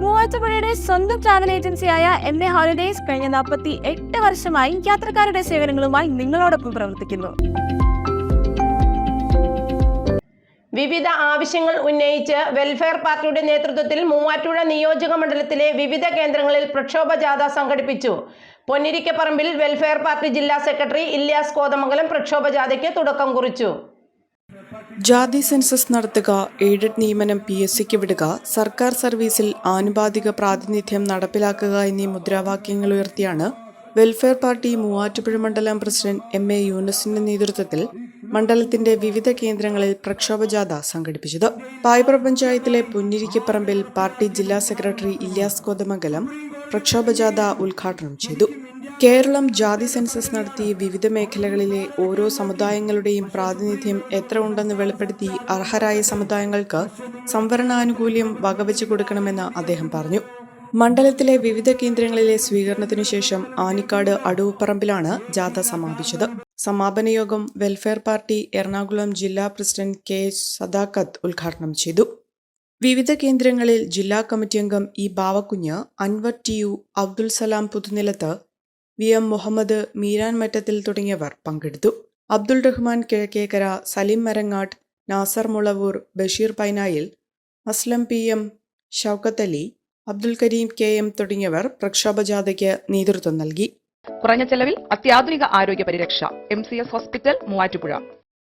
മൂവാറ്റുപുഴയുടെ സ്വന്തം ട്രാവൽ ഏജൻസിയായ M A holidays കഴിഞ്ഞ നാൽപ്പത്തി എട്ട് വർഷമായി യാത്രക്കാരുടെ സേവനങ്ങളുമായി നിങ്ങളോടൊപ്പം പ്രവർത്തിക്കുന്നു. വിവിധ ആവശ്യങ്ങൾ ഉന്നയിച്ച് വെൽഫെയർ പാർട്ടിയുടെ നേതൃത്വത്തിൽ മൂവാറ്റുപുഴ നിയോജക മണ്ഡലത്തിലെ വിവിധ കേന്ദ്രങ്ങളിൽ പ്രക്ഷോഭ ജാഥ സംഘടിപ്പിച്ചു. പൊന്നിരിക്കപ്പറമ്പിൽ വെൽഫെയർ പാർട്ടി ജില്ലാ സെക്രട്ടറി ഇല്യാസ് കോതമംഗലം പ്രക്ഷോഭ ജാഥയ്ക്ക് തുടക്കം കുറിച്ചു. ജാതി സെൻസസ് നടത്തുക എയ്ഡഡ് നിയമനം പി എസ് സിക്ക് വിടുക സർക്കാർ സർവീസിൽ ആനുപാതിക പ്രാതിനിധ്യം നടപ്പിലാക്കുക എന്നീ മുദ്രാവാക്യങ്ങൾ ഉയർത്തിയാണ് വെൽഫെയർ പാർട്ടി മൂവാറ്റുപുഴ മണ്ഡലം പ്രസിഡന്റ് എം എ യൂനസിന്റെ നേതൃത്വത്തിൽ മണ്ഡലത്തിന്റെ വിവിധ കേന്ദ്രങ്ങളിൽ പ്രക്ഷോഭ ജാഥ സംഘടിപ്പിച്ചത്. പായ്പ്ര പഞ്ചായത്തിലെ പുന്നിരിക്കപ്പറമ്പിൽ പാർട്ടി ജില്ലാ സെക്രട്ടറി ഇല്യാസ് കോതമംഗലം പ്രക്ഷോഭ ജാഥ ഉദ്ഘാടനം ചെയ്തു. കേരളം ജാതി സെൻസസ് നടത്തി വിവിധ മേഖലകളിലെ ഓരോ സമുദായങ്ങളുടെയും പ്രാതിനിധ്യം എത്ര ഉണ്ടെന്ന് വെളിപ്പെടുത്തി അർഹരായ സമുദായങ്ങൾക്ക് സംവരണാനുകൂല്യം വകവെച്ചു കൊടുക്കണമെന്ന് അദ്ദേഹം പറഞ്ഞു. മണ്ഡലത്തിലെ വിവിധ കേന്ദ്രങ്ങളിലെ സ്വീകരണത്തിനു ശേഷം ആനിക്കാട് അടൂപ്പറമ്പിലാണ് ജാഥ സമാപിച്ചത്. സമാപന യോഗം വെൽഫെയർ പാർട്ടി എറണാകുളം ജില്ലാ പ്രസിഡന്റ് കെ സദാഖത്ത് ഉദ്ഘാടനം ചെയ്തു. വിവിധ കേന്ദ്രങ്ങളിൽ ജില്ലാ കമ്മിറ്റി അംഗം E Bavakunju Anwar T U Abdul Salam Puthunilath V M Muhammad Meeran Mattathil തുടങ്ങിയവർ പങ്കെടുത്തു. Abdul Rahman Kizhakkekara Salim Marangattu Nasar Mulavoor Basheer Painayil Aslam P M Shoukath Ali Abdul Kareem K M തുടങ്ങിയവർ പ്രക്ഷോഭ ജാഥയ്ക്ക് നേതൃത്വം നൽകി. കുറഞ്ഞ ചെലവിൽ അത്യാധുനിക ആരോഗ്യ പരിരക്ഷ M C S hospital Muvattupuzha.